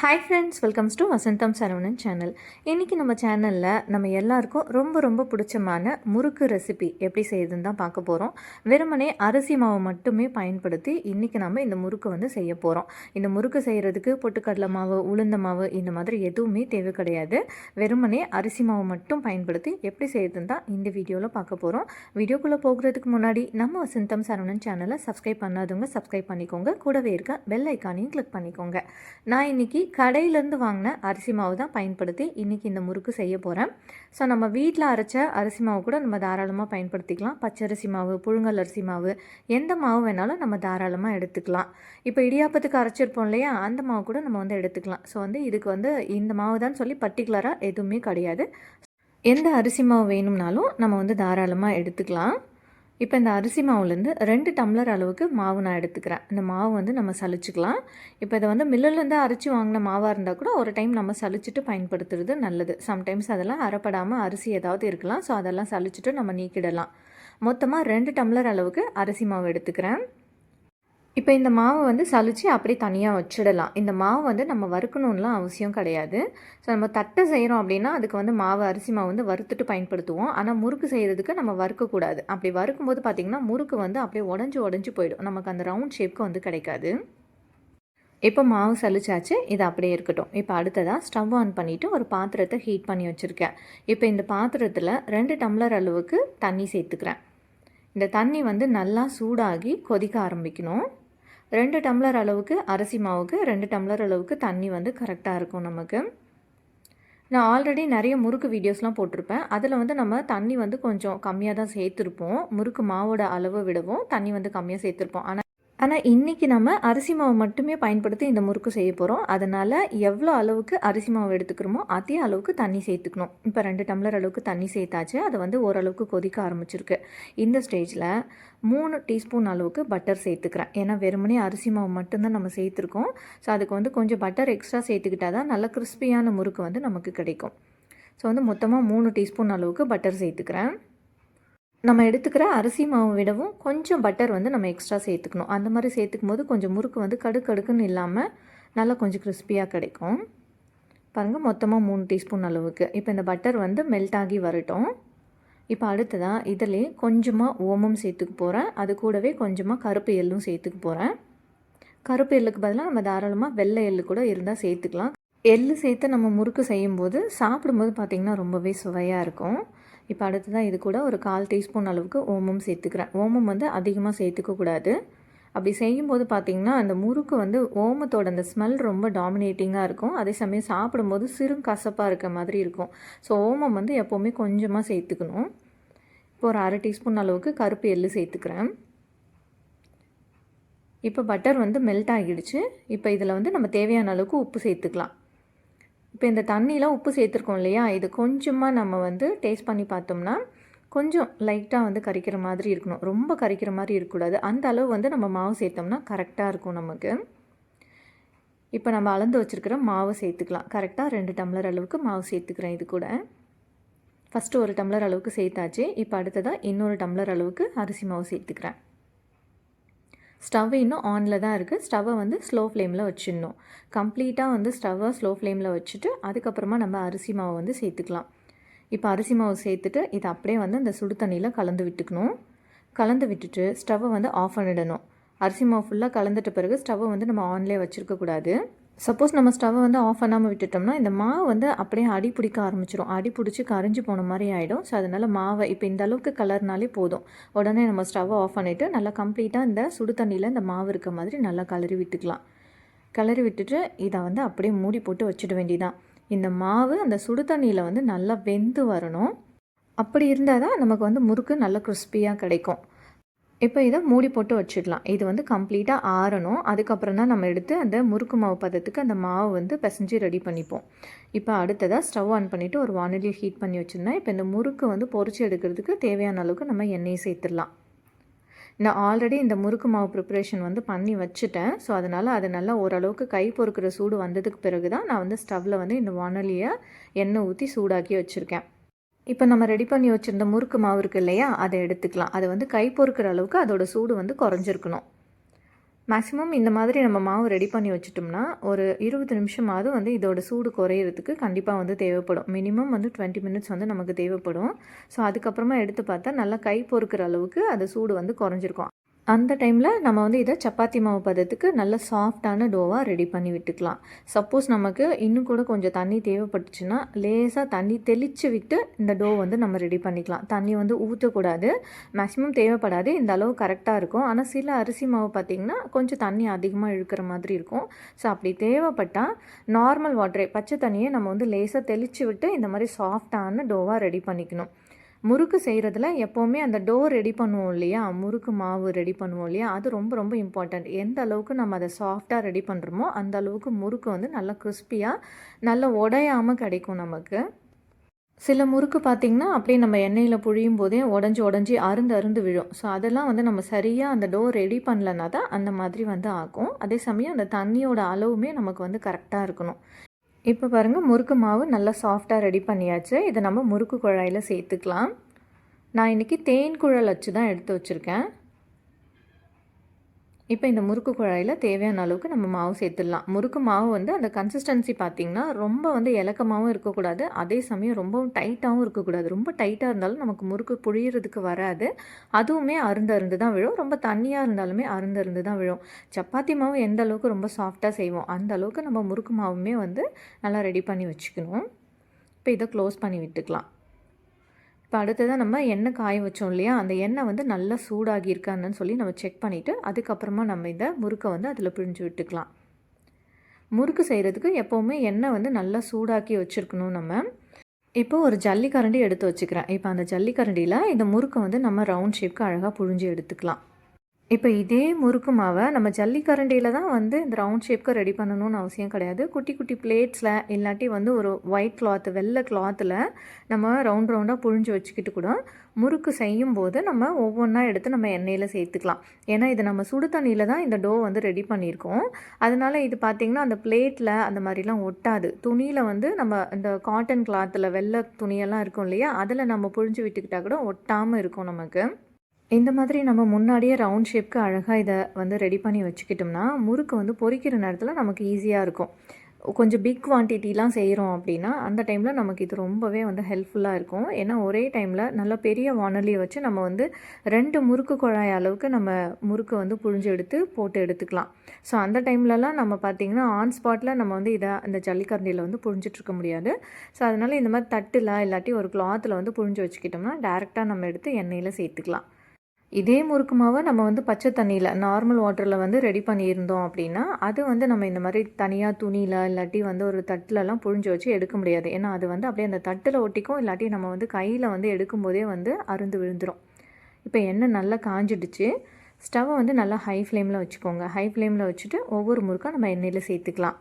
Hi friends welcomes to Vasantham Saravanan channel இன்றைக்கி நம்ம சேனலில் நம்ம எல்லாருக்கும் ரொம்ப ரொம்ப பிடிச்சமான முறுக்கு ரெசிபி எப்படி செய்யுதுன்னு தான் பார்க்க போகிறோம் வெறுமனே அரிசி மாவு மட்டுமே பயன்படுத்தி இன்றைக்கி நம்ம இந்த முறுக்கு வந்து செய்ய போகிறோம் இந்த முறுக்கு செய்கிறதுக்கு பொட்டுக்கடலை மாவு உளுந்த மாவு இந்த மாதிரி எதுவுமே தேவை கிடையாது. வெறுமனே அரிசி மாவு மட்டும் பயன்படுத்தி எப்படி செய்யுதுன்னு தான் இந்த வீடியோவில் பார்க்க போகிறோம் வீடியோக்குள்ளே போகிறதுக்கு முன்னாடி நம்ம வசந்தம் சரவணன் சேனலை சப்ஸ்கிரைப் பண்ணாதவங்க சப்ஸ்கிரைப் பண்ணிக்கோங்க. கூடவே இருக்க பெல் ஐக்கானையும் கிளிக் பண்ணிக்கோங்க. நான் இன்றைக்கி கடையிலேருந்து வாங்கின அரிசி மாவு தான் பயன்படுத்தி இன்றைக்கி இந்த முறுக்கு செய்ய போகிறேன் ஸோ நம்ம வீட்டில் அரைச்ச அரிசி மாவு கூட நம்ம தாராளமாக பயன்படுத்திக்கலாம். பச்சரிசி மாவு புழுங்கல் அரிசி மாவு எந்த மாவு வேணாலும் நம்ம தாராளமாக எடுத்துக்கலாம். இப்போ இடியாப்பத்துக்கு அரைச்சிருப்போம் இல்லையா? அந்த மாவு கூட நம்ம வந்து எடுத்துக்கலாம். ஸோ வந்து இதுக்கு வந்து இந்த மாவு தான் சொல்லி பர்டிகுலராக எதுவுமே கிடையாது. எந்த அரிசி மாவு வேணும்னாலும் நம்ம வந்து தாராளமாக எடுத்துக்கலாம். இப்போ இந்த அரிசி மாவுலேருந்து ரெண்டு டம்ளர் அளவுக்கு மாவு நான் எடுத்துக்கிறேன். இந்த மாவு வந்து நம்ம சலிச்சுக்கலாம். இப்போ இதை வந்து மில்லுலேருந்து அரிச்சு வாங்கின மாவாக இருந்தால் கூட ஒரு டைம் நம்ம சலிச்சுட்டு பயன்படுத்துறது நல்லது. சம்டைம்ஸ் அதெல்லாம் அறப்படாமல் அரிசி ஏதாவது இருக்கலாம். ஸோ அதெல்லாம் சலிச்சுட்டு நம்ம நீக்கிடலாம். மொத்தமாக ரெண்டு டம்ளர் அளவுக்கு அரிசி மாவு எடுத்துக்கிறேன். இப்போ இந்த மாவை வந்து சலிச்சு அப்படியே தனியாக வச்சிடலாம். இந்த மாவு வந்து நம்ம வறுக்கணும்லாம் அவசியம் கிடையாது. ஸோ நம்ம தட்டை செய்கிறோம் அப்படின்னா அதுக்கு வந்து மாவு அரிசி மாவு வந்து வறுத்துட்டு பயன்படுத்துவோம். ஆனால் முறுக்கு செய்கிறதுக்கு நம்ம வறுக்கக்கூடாது. அப்படி வறுக்கும்போது பார்த்திங்கன்னா முறுக்கு வந்து அப்படியே உடஞ்சி உடஞ்சி போயிடும். நமக்கு அந்த ரவுண்ட் ஷேப்க்கு வந்து கிடைக்காது. இப்போ மாவு சலிச்சாச்சு. இது அப்படியே இருக்கட்டும். இப்போ அடுத்ததாக ஸ்டவ் ஆன் பண்ணிவிட்டு ஒரு பாத்திரத்தை ஹீட் பண்ணி வச்சுருக்கேன். இப்போ இந்த பாத்திரத்தில் ரெண்டு டம்ளர் அளவுக்கு தண்ணி சேர்த்துக்கிறேன். இந்த தண்ணி வந்து நல்லா சூடாகி கொதிக்க ஆரம்பிக்கணும். ரெண்டு டம்ளர் அளவுக்கு அரிசி மாவுக்கு ரெண்டு டம்ளர் அளவுக்கு தண்ணி வந்து கரெக்டாக இருக்கும் நமக்கு. நான் ஆல்ரெடி நிறைய முறுக்கு வீடியோஸ்லாம் போட்டிருப்பேன். அதில் வந்து நம்ம தண்ணி வந்து கொஞ்சம் கம்மியாக தான் சேர்த்துருப்போம். முறுக்கு மாவோட அளவை விடவும் தண்ணி வந்து கம்மியாக சேர்த்துருப்போம். ஆனால் ஆனால் இன்றைக்கி நம்ம அரிசி மாவு மட்டுமே பயன்படுத்தி இந்த முறுக்கு செய்ய போகிறோம் அதனால் எவ்வளோ அளவுக்கு அரிசி மாவு எடுத்துக்கிறோமோ அதே அளவுக்கு தண்ணி சேர்த்துக்கணும். இப்போ ரெண்டு டம்ளர் அளவுக்கு தண்ணி சேர்த்தாச்சு. அதை வந்து ஓரளவுக்கு கொதிக்க ஆரம்பிச்சிருக்கு. இந்த ஸ்டேஜில் மூணு டீஸ்பூன் அளவுக்கு பட்டர் சேர்த்துக்கிறேன். ஏன்னா வெறுமனே அரிசி மாவு மட்டும்தான் நம்ம சேர்த்துருக்கோம். ஸோ அதுக்கு வந்து கொஞ்சம் பட்டர் எக்ஸ்ட்ரா சேர்த்துக்கிட்டால் தான் நல்ல கிறிஸ்பியான முறுக்கு வந்து நமக்கு கிடைக்கும். ஸோ வந்து மொத்தமாக மூணு டீஸ்பூன் அளவுக்கு பட்டர் சேர்த்துக்கிறேன். நம்ம எடுத்துக்கிற அரிசி மாவு விடவும் கொஞ்சம் பட்டர் வந்து நம்ம எக்ஸ்ட்ரா சேர்த்துக்கணும். அந்த மாதிரி சேர்த்துக்கும் போது கொஞ்சம் முறுக்கு வந்து கடுக்கடுக்குன்னு இல்லாமல் நல்லா கொஞ்சம் கிறிஸ்பியாக கிடைக்கும். பாருங்கள் மொத்தமாக மூணு டீஸ்பூன் அளவுக்கு. இப்போ இந்த பட்டர் வந்து மெல்ட் ஆகி வரட்டும். இப்போ அடுத்ததாக இதிலே கொஞ்சமாக ஓமம் சேர்த்துக்க போகிறேன் அது கூடவே கொஞ்சமாக கருப்பு எள்ளும் சேர்த்துக்க போகிறேன் கருப்பு எள்ளுக்கு பதிலாக நம்ம தாராளமாக வெள்ளை எள்ளு கூட இருந்தால் சேர்த்துக்கலாம். எள்ளு சேர்த்து நம்ம முறுக்கு செய்யும்போது சாப்பிடும்போது பார்த்திங்கன்னா ரொம்பவே சுவையாக இருக்கும். இப்போ அடுத்ததாக இது கூட ஒரு கால் டீஸ்பூன் அளவுக்கு ஓமம் சேர்த்துக்கிறேன். ஓமம் வந்து அதிகமாக சேர்த்துக்கக்கூடாது அப்படி செய்யும்போது பார்த்திங்கன்னா அந்த முறுக்கு வந்து ஓமத்தோட அந்த ஸ்மெல் ரொம்ப டாமினேட்டிங்காக இருக்கும். அதே சமயம் சாப்பிடும்போது சிறு கசப்பாக இருக்க மாதிரி இருக்கும். ஸோ ஓமம் வந்து எப்போவுமே கொஞ்சமாக சேர்த்துக்கணும். இப்போ ஒரு அரை டீஸ்பூன் அளவுக்கு கருப்பு எள்ளு சேர்த்துக்கிறேன். இப்போ பட்டர் வந்து மெல்ட் ஆகிடுச்சு. இப்போ இதில் வந்து நம்ம தேவையான அளவுக்கு உப்பு சேர்த்துக்கலாம். இப்போ இந்த தண்ணியில் உப்பு சேர்த்துருக்கோம் இல்லையா? இது கொஞ்சமாக நம்ம வந்து டேஸ்ட் பண்ணி பார்த்தோம்னா கொஞ்சம் லைட்டாக வந்து கறிக்கிற மாதிரி இருக்கணும். ரொம்ப கறிக்கிற மாதிரி இருக்கக்கூடாது. அந்த அளவு வந்து நம்ம மாவு சேர்த்தோம்னா கரெக்டாக இருக்கும் நமக்கு. இப்போ நம்ம அளந்து வச்சுருக்கிற மாவு சேர்த்துக்கலாம். கரெக்டாக ரெண்டு டம்ளர் அளவுக்கு மாவு சேர்த்துக்கிறேன் இது கூட. ஃபஸ்ட்டு ஒரு டம்ளர் அளவுக்கு சேர்த்தாச்சு. இப்போ அடுத்ததாக இன்னொரு டம்ளர் அளவுக்கு அரிசி மாவு சேர்த்துக்கிறேன். ஸ்டவ் இன்னும் ஆனில் தான் இருக்குது ஸ்டவ்வை வந்து ஸ்லோ ஃப்ளேமில் வச்சிடணும். கம்ப்ளீட்டாக வந்து ஸ்டவ்வை ஸ்லோ ஃப்ளேமில் வச்சுட்டு அதுக்கப்புறமா நம்ம அரிசி மாவை வந்து சேர்த்துக்கலாம். இப்போ அரிசி மாவு சேர்த்துட்டு இதை அப்படியே வந்து அந்த சுடு தண்ணியில் கலந்து விட்டுக்கணும். கலந்து விட்டுட்டு ஸ்டவ்வை வந்து ஆஃப் பண்ணிடணும். அரிசி மாவு ஃபுல்லாக கலந்துட்ட பிறகு ஸ்டவ்வை வந்து நம்ம ஆன்லேயே வச்சுருக்கக்கூடாது சப்போஸ் நம்ம ஸ்டவ்வை வந்து ஆஃப் பண்ணாமல் விட்டுட்டோம்னா இந்த மாவு வந்து அப்படியே அடி பிடிக்க ஆரம்பிச்சிடும் அடி பிடிச்சி கரைஞ்சி போன மாதிரி ஆகிடும் ஸோ அதனால் மாவை இப்போ இந்த அளவுக்கு கலர்னாலே போதும். உடனே நம்ம ஸ்டவ்வை ஆஃப் பண்ணிவிட்டு நல்லா கம்ப்ளீட்டாக இந்த சுடு தண்ணியில் இந்த மாவு இருக்க மாதிரி நல்லா கலரி விட்டுக்கலாம். கலரி விட்டுட்டு இதை வந்து அப்படியே மூடி போட்டு வச்சிட வேண்டியதான் இந்த மாவு அந்த சுடு தண்ணியில் வந்து நல்லா வெந்து வரணும். அப்படி இருந்தால் தான் நமக்கு வந்து முறுக்கு நல்லா கிறிஸ்பியாக கிடைக்கும். இப்போ இதை மூடி போட்டு வச்சிடலாம். இது வந்து கம்ப்ளீட்டாக ஆறணும். அதுக்கப்புறம் தான் நம்ம எடுத்து அந்த முறுக்கு மாவு பதத்துக்கு அந்த மாவு வந்து பிசைஞ்சு ரெடி பண்ணிப்போம். இப்போ அடுத்ததாக ஸ்டவ் ஆன் பண்ணிவிட்டு ஒரு வானொலியை ஹீட் பண்ணி வச்சுருந்தேன். இப்போ இந்த முறுக்கு வந்து பொறிச்சு எடுக்கிறதுக்கு தேவையான அளவுக்கு நம்ம எண்ணெயை சேர்த்துடலாம். நான் ஆல்ரெடி இந்த முறுக்கு மாவு ப்ரிப்ரேஷன் வந்து பண்ணி வச்சுட்டேன். ஸோ அதனால் அது நல்லா ஓரளவுக்கு கை பொறுக்கிற சூடு வந்ததுக்கு பிறகு தான் நான் வந்து ஸ்டவ்வில் வந்து இந்த வானொலியை எண்ணெய் ஊற்றி சூடாக்கி வச்சுருக்கேன். இப்போ நம்ம ரெடி பண்ணி வச்சுருந்த முறுக்கு மாவு இருக்குது இல்லையா அதை எடுத்துக்கலாம். அதை வந்து கை பொறுக்கிற அளவுக்கு அதோடய சூடு வந்து குறைஞ்சிருக்கணும். மேக்ஸிமம் இந்த மாதிரி நம்ம மாவு ரெடி பண்ணி வச்சிட்டோம்னா ஒரு இருபது நிமிஷமாவது வந்து இதோட சூடு குறையிறதுக்கு கண்டிப்பாக வந்து தேவைப்படும். மினிமம் வந்து டுவெண்ட்டி மினிட்ஸ் வந்து நமக்கு தேவைப்படும். ஸோ அதுக்கப்புறமா எடுத்து பார்த்தா நல்லா கை பொறுக்கிற அளவுக்கு அது சூடு வந்து குறைஞ்சிருக்கும். அந்த டைமில் நம்ம வந்து இதை சப்பாத்தி மாவு பதத்துக்கு நல்ல சாஃப்டான டோவாக ரெடி பண்ணி விட்டுக்கலாம். சப்போஸ் நமக்கு இன்னும் கூட கொஞ்சம் தண்ணி தேவைப்பட்டுச்சுன்னா லேசாக தண்ணி தெளித்து விட்டு இந்த டோ வந்து நம்ம ரெடி பண்ணிக்கலாம். தண்ணி வந்து ஊற்றக்கூடாது மேக்ஸிமம் தேவைப்படாது. இந்த அளவு கரெக்டாக இருக்கும். ஆனால் சில அரிசி மாவு பார்த்திங்கன்னா கொஞ்சம் தண்ணி அதிகமாக இழுக்கிற மாதிரி இருக்கும். ஸோ அப்படி தேவைப்பட்டால் நார்மல் வாட்டரே பச்சை தண்ணியை நம்ம வந்து லேசாக தெளித்து விட்டு இந்த மாதிரி சாஃப்டான டோவாக ரெடி பண்ணிக்கணும். முறுக்கு செய்கிறதுல எப்போவுமே அந்த டோ ரெடி பண்ணுவோம் இல்லையா? முறுக்கு மாவு ரெடி பண்ணுவோம் இல்லையா? அது ரொம்ப ரொம்ப இம்பார்ட்டண்ட் எந்த அளவுக்கு நம்ம அதை சாஃப்டாக ரெடி பண்ணுறோமோ அந்த அளவுக்கு முறுக்கு வந்து நல்லா கிறிஸ்பியாக நல்லா உடையாமல் கிடைக்கும் நமக்கு. சில முறுக்கு பார்த்திங்கன்னா அப்படியே நம்ம எண்ணெயில் புழியும் போதே உடஞ்சி உடஞ்சி அருந்து அருந்து விழும். ஸோ அதெல்லாம் வந்து நம்ம சரியாக அந்த டோ ரெடி பண்ணலனா தான் அந்த மாதிரி வந்து ஆகும். அதே சமயம் அந்த தண்ணியோட அளவுமே நமக்கு வந்து கரெக்டாக இருக்கணும். இப்போ பாருங்கள் முறுக்கு மாவு நல்லா சாஃப்டாக ரெடி பண்ணியாச்சு. இதை நம்ம முறுக்கு குழாயில் சேர்த்துக்கலாம். நான் இன்றைக்கி தேன் குழல் வச்சு தான் எடுத்து வச்சுருக்கேன். இப்போ இந்த முறுக்கு குழாயில் தேவையான அளவுக்கு நம்ம மாவு சேர்த்துடலாம். முறுக்கு மாவு வந்து அந்த கன்சிஸ்டன்சி பார்த்திங்கன்னா ரொம்ப வந்து இலக்கமாகவும் இருக்கக்கூடாது. அதே சமயம் ரொம்பவும் டைட்டாகவும் இருக்கக்கூடாது. ரொம்ப டைட்டாக இருந்தாலும் நமக்கு முறுக்கு புழியறதுக்கு வராது. அதுவுமே அருந்து அருந்து தான் விழும். ரொம்ப தண்ணியாக இருந்தாலுமே அருந்து அருந்து தான் விழும். சப்பாத்தி மாவு எந்த அளவுக்கு ரொம்ப சாஃப்டாக செய்வோம் அந்த அளவுக்கு நம்ம முறுக்கு மாவுமே வந்து நல்லா ரெடி பண்ணி வச்சுக்கணும். இப்போ இதை க்ளோஸ் பண்ணி விட்டுக்கலாம். இப்போ அடுத்ததாக நம்ம எண்ணெய் காய வச்சோம் இல்லையா? அந்த எண்ணெய் வந்து நல்லா சூடாகி இருக்கான்னு சொல்லி நம்ம செக் பண்ணிவிட்டு அதுக்கப்புறமா நம்ம இந்த முறுக்கை வந்து அதில் பிழிஞ்சு விட்டுக்கலாம். முறுக்கு செய்கிறதுக்கு எப்போவுமே எண்ணெய் வந்து நல்லா சூடாக்கி வச்சுருக்கணும் நம்ம. இப்போ ஒரு ஜல்லிக்கரண்டி எடுத்து வச்சுக்கிறேன். இப்போ அந்த ஜல்லிக்கரண்டியில் இந்த முறுக்கை வந்து நம்ம ரவுண்ட் ஷேப்க்கு அழகாக புழிஞ்சு எடுத்துக்கலாம். இப்போ இதே முறுக்கு மாவை நம்ம ஜல்லிக்கரண்டியில் தான் வந்து இந்த ரவுண்ட் ஷேப்க்கு ரெடி பண்ணணும்னு அவசியம் கிடையாது. குட்டி குட்டி பிளேட்ஸில் இல்லாட்டி வந்து ஒரு ஒயிட் கிளாத் வெள்ளை கிளாத்தில் நம்ம ரவுண்ட் ரவுண்டாக புழிஞ்சு வச்சுக்கிட்டு கூட முறுக்கு செய்யும் போது நம்ம ஒவ்வொன்றா எடுத்து நம்ம எண்ணெயில் சேர்த்துக்கலாம். ஏன்னா இது நம்ம சுடு தண்ணியில் தான் இந்த டோ வந்து ரெடி பண்ணியிருக்கோம். அதனால் இது பார்த்திங்கன்னா அந்த பிளேட்டில் அந்த மாதிரிலாம் ஒட்டாது. துணியில் வந்து நம்ம இந்த காட்டன் கிளாத்தில் வெள்ளை துணியெல்லாம் இருக்கும் இல்லையா? அதில் நம்ம புழிஞ்சு விட்டுக்கிட்டால் கூட ஒட்டாமல் இருக்கும் நமக்கு. இந்த மாதிரி நம்ம முன்னாடியே ரவுண்ட் ஷேப்க்கு அழகாக இதை வந்து ரெடி பண்ணி வச்சுக்கிட்டோம்னா முறுக்கு வந்து பொரிக்கிற நேரத்தில் நமக்கு ஈஸியாக இருக்கும். கொஞ்சம் பிக் குவான்டிட்டிலாம் செய்கிறோம் அப்படின்னா அந்த டைமில் நமக்கு இது ரொம்பவே வந்து ஹெல்ப்ஃபுல்லாக இருக்கும். ஏன்னா ஒரே டைமில் நல்ல பெரிய வானொலியை வச்சு நம்ம வந்து ரெண்டு முறுக்கு குழாய் அளவுக்கு நம்ம முறுக்கு வந்து புழிஞ்சு எடுத்து போட்டு எடுத்துக்கலாம். ஸோ அந்த டைம்லலாம் நம்ம பார்த்திங்கன்னா ஆன் ஸ்பாட்டில் நம்ம வந்து இதை இந்த ஜல்லிக்கரண்டியில் வந்து புழிஞ்சிட்ருக்க முடியாது. ஸோ அதனால் இந்த மாதிரி தட்டில் இல்லாட்டி ஒரு கிளாத்தில் வந்து புழிஞ்சு வச்சுக்கிட்டோம்னா டேரெக்டாக நம்ம எடுத்து எண்ணெயில் சேர்த்துக்கலாம். இதே முறுக்கு மாவை நம்ம வந்து பச்சை தண்ணியில் நார்மல் வாட்டரில் வந்து ரெடி பண்ணியிருந்தோம் அப்படின்னா அது வந்து நம்ம இந்த மாதிரி தனியாக துணியில் இல்லாட்டி வந்து ஒரு தட்டிலலாம் புழிஞ்சு வச்சு எடுக்க முடியாது. ஏன்னா அது வந்து அப்படியே அந்த தட்டில் ஒட்டிக்கும் இல்லாட்டி நம்ம வந்து கையில் வந்து எடுக்கும்போதே வந்து அருந்து விழுந்துடும் இப்போ எண்ணெய் நல்லா காஞ்சிடுச்சு. ஸ்டவ்வை வந்து நல்லா ஹை ஃப்ளேமில் வச்சுக்கோங்க. ஹை ஃப்ளேமில் வச்சுட்டு ஒவ்வொரு முறுக்காக நம்ம எண்ணெயில் சேர்த்துக்கலாம்.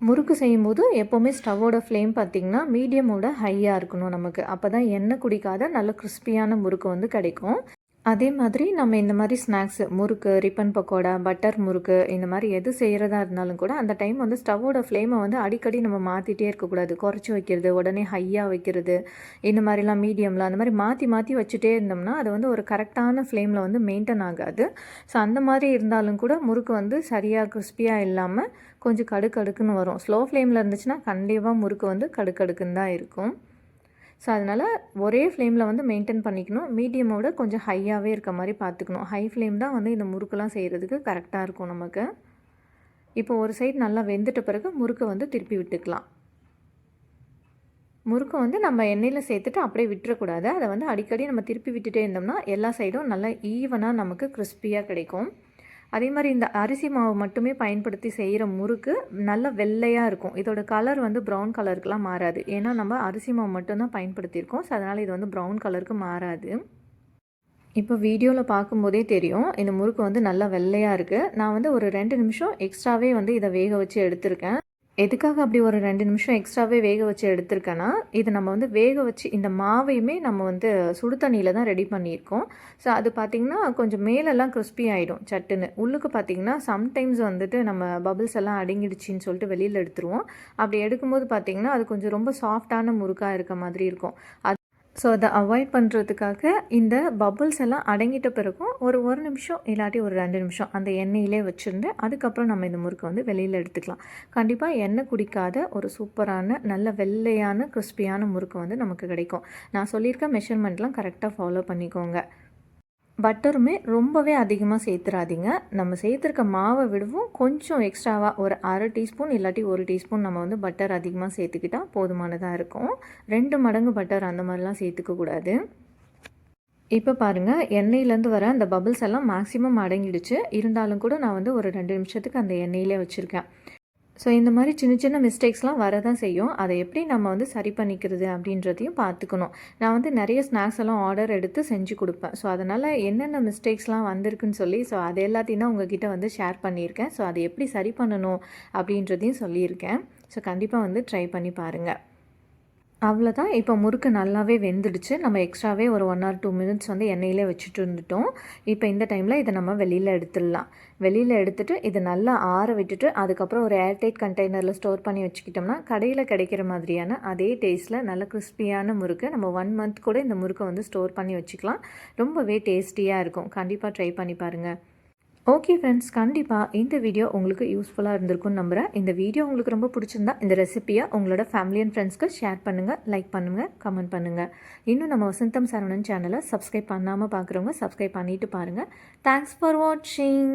முறுக்கு செய்யும்போது எப்போவுமே ஸ்டவ்வோட ஃப்ளேம் பார்த்திங்கன்னா மீடியமோட ஹையாக இருக்கணும் நமக்கு. அப்போ தான் எண்ணெய் குடிக்காத நல்ல கிறிஸ்பியான முறுக்கு வந்து கிடைக்கும். அதே மாதிரி நம்ம இந்த மாதிரி ஸ்நாக்ஸு முறுக்கு ரிப்பன் பக்கோடா பட்டர் முறுக்கு இந்த மாதிரி எது செய்கிறதா இருந்தாலும் கூட அந்த டைம் வந்து ஸ்டவ்வோட ஃப்ளேமை வந்து அடிக்கடி நம்ம மாற்றிட்டே இருக்கக்கூடாது. குறைச்சி வைக்கிறது உடனே ஹையாக வைக்கிறது இந்த மாதிரிலாம் மீடியமில் அந்த மாதிரி மாற்றி மாற்றி வச்சுட்டே இருந்தோம்னா அது வந்து ஒரு கரெக்டான ஃப்ளேமில் வந்து மெயின்டைன் ஆகாது. ஸோ அந்த மாதிரி இருந்தாலும் கூட முறுக்கு வந்து சரியாக கிறிஸ்பியாக இல்லாமல் கொஞ்சம் கடுக்கடுக்குன்னு வரும். ஸ்லோ ஃப்ளேமில் இருந்துச்சுன்னா கண்டிப்பாக முறுக்கு வந்து கடுக்கடுக்குன்னு தான் இருக்கும். ஸோ அதனால் ஒரே ஃப்ளேமில் வந்து மெயின்டைன் பண்ணிக்கணும். மீடியமோட கொஞ்சம் ஹையாகவே இருக்க மாதிரி பார்த்துக்கணும். ஹை ஃப்ளேம் தான் வந்து இந்த முறுக்கெல்லாம் செய்கிறதுக்கு கரெக்டாக இருக்கும் நமக்கு. இப்போ ஒரு சைடு நல்லா வெந்துட்ட பிறகு முறுக்கை வந்து திருப்பி விட்டுக்கலாம். முறுக்கை வந்து நம்ம எண்ணெயில் சேர்த்துட்டு அப்படியே விட்டுறக்கூடாது. அதை வந்து அடிக்கடி நம்ம திருப்பி விட்டுட்டே இருந்தோம்னா எல்லா சைடும் நல்லா ஈவனாக நமக்கு கிறிஸ்பியாக கிடைக்கும். அதே மாதிரி இந்த அரிசி மாவு மட்டுமே பயன்படுத்தி செய்கிற முறுக்கு நல்ல வெள்ளையாக இருக்கும். இதோட கலர் வந்து ப்ரௌன் கலருக்குலாம் மாறாது. ஏன்னா நம்ம அரிசி மாவு மட்டும்தான் பயன்படுத்தியிருக்கோம். ஸோ அதனால் இது வந்து ப்ரௌன் கலருக்கு மாறாது. இப்போ வீடியோவில் பார்க்கும்போதே தெரியும் இந்த முறுக்கு வந்து நல்லா வெள்ளையாக இருக்குது நான் வந்து ஒரு ரெண்டு நிமிஷம் எக்ஸ்ட்ராவே வந்து இதை வேக வச்சு எடுத்திருக்கேன். எதுக்காக அப்படி ஒரு ரெண்டு நிமிஷம் எக்ஸ்ட்ராவே வேக வச்சு எடுத்திருக்கேன்னா இது நம்ம வந்து வேக வச்சு இந்த மாவையுமே நம்ம வந்து சுடு தண்ணியில் தான் ரெடி பண்ணியிருக்கோம். ஸோ அது பார்த்திங்கன்னா கொஞ்சம் மேலெல்லாம் கிறிஸ்பி ஆகிடும் சட்டுன்னு. உள்ளுக்கு பார்த்திங்கன்னா சம்டைம்ஸ் வந்துட்டு நம்ம பபிள்ஸ் எல்லாம் அடங்கிடுச்சின்னு சொல்லிட்டு வெளியில் எடுத்துருவோம். அப்படி எடுக்கும்போது பார்த்திங்கன்னா அது கொஞ்சம் ரொம்ப சாஃப்டான முறுக்காக இருக்க மாதிரி இருக்கும். அது ஸோ அதை அவாய்ட் பண்ணுறதுக்காக இந்த பபுள்ஸ் எல்லாம் அடங்கிட்ட பிறகும் ஒரு ஒரு நிமிஷம் இல்லாட்டி ஒரு ரெண்டு நிமிஷம் அந்த எண்ணெயிலே வச்சுருந்து அதுக்கப்புறம் நம்ம இந்த முறுக்கை வந்து வெளியில் எடுத்துக்கலாம். கண்டிப்பாக எண்ணெய் குடிக்காத ஒரு சூப்பரான நல்ல வெள்ளையான கிறிஸ்பியான முறுக்கு வந்து நமக்கு கிடைக்கும். நான் சொல்லியிருக்க மெஷர்மெண்ட்லாம் கரெக்டாக ஃபாலோ பண்ணிக்கோங்க. பட்டருமே ரொம்பவே அதிகமாக சேர்த்துறாதீங்க. நம்ம சேர்த்துருக்க மாவை விடவும் கொஞ்சம் எக்ஸ்ட்ராவாக ஒரு அரை டீஸ்பூன் இல்லாட்டி ஒரு டீஸ்பூன் நம்ம வந்து பட்டர் அதிகமாக சேர்த்துக்கிட்டால் போதுமானதாக இருக்கும். ரெண்டு மடங்கு பட்டர் அந்த மாதிரிலாம் சேர்த்துக்க கூடாது. இப்போ பாருங்கள் எண்ணெயிலேருந்து வர அந்த பபிள்ஸ் எல்லாம் மேக்ஸிமம் அடங்கிடுச்சு. இருந்தாலும் கூட நான் வந்து ஒரு ரெண்டு நிமிஷத்துக்கு அந்த எண்ணெயிலே வச்சுருக்கேன். ஸோ இந்த மாதிரி சின்ன சின்ன மிஸ்டேக்ஸ்லாம் வர தான் செய்யும். அதை எப்படி நம்ம வந்து சரி பண்ணிக்கிறது அப்படின்றதையும் பார்த்துக்கணும். நான் வந்து நிறைய ஸ்நாக்ஸ் எல்லாம் ஆர்டர் எடுத்து செஞ்சு கொடுப்பேன். ஸோ அதனால் என்னென்ன மிஸ்டேக்ஸ்லாம் வந்திருக்குன்னு சொல்லி ஸோ அது எல்லாத்தையும் தான் உங்ககிட்ட வந்து ஷேர் பண்ணியிருக்கேன். ஸோ அதை எப்படி சரி பண்ணணும் அப்படின்றதையும் சொல்லியிருக்கேன். ஸோ கண்டிப்பாக வந்து ட்ரை பண்ணி பாருங்கள் அவ்வளோதான் இப்போ முறுக்கு நல்லாவே வெந்துடுச்சு. நம்ம எக்ஸ்ட்ராவே ஒரு ஒன் ஆர் டூ மினிட்ஸ் வந்து எண்ணெயிலே வச்சுட்டு இருந்துட்டோம். இப்போ இந்த டைமில் இதை நம்ம வெளியில் எடுத்துடலாம். வெளியில் எடுத்துகிட்டு இதை நல்லா ஆற விட்டுட்டு அதுக்கப்புறம் ஒரு ஏர்டைட் கண்டெய்னரில் ஸ்டோர் பண்ணி வச்சுக்கிட்டோம்னா கடையில் கிடைக்கிற மாதிரியான அதே டேஸ்ட்டில் நல்ல கிறிஸ்பியான முறுக்கு நம்ம ஒன் மந்த் கூட இந்த முறுக்கை வந்து ஸ்டோர் பண்ணி வச்சுக்கலாம். ரொம்பவே டேஸ்டியாக இருக்கும். கண்டிப்பாக ட்ரை பண்ணி பாருங்கள் ஓகே ஃப்ரெண்ட்ஸ் கண்டிப்பாக இந்த வீடியோ உங்களுக்கு யூஸ்ஃபுல்லாக இருந்திருக்கும்னு நம்புகிறேன் இந்த வீடியோ உங்களுக்கு ரொம்ப பிடிச்சிருந்தா இந்த ரெசிப்பியை உங்களோட ஃபேமிலி அண்ட் ஃப்ரெண்ட்ஸ்க்கு ஷேர் பண்ணுங்கள் லைக் பண்ணுங்கள் கமெண்ட் பண்ணுங்கள் இன்னும் நம்ம வசந்தம் சரவணன் சேனலை சப்ஸ்கிரைப் பண்ணாமல் பார்க்குறவங்க சப்ஸ்கிரைப் பண்ணிவிட்டு பாருங்கள் தேங்க்ஸ் ஃபார் வாட்சிங்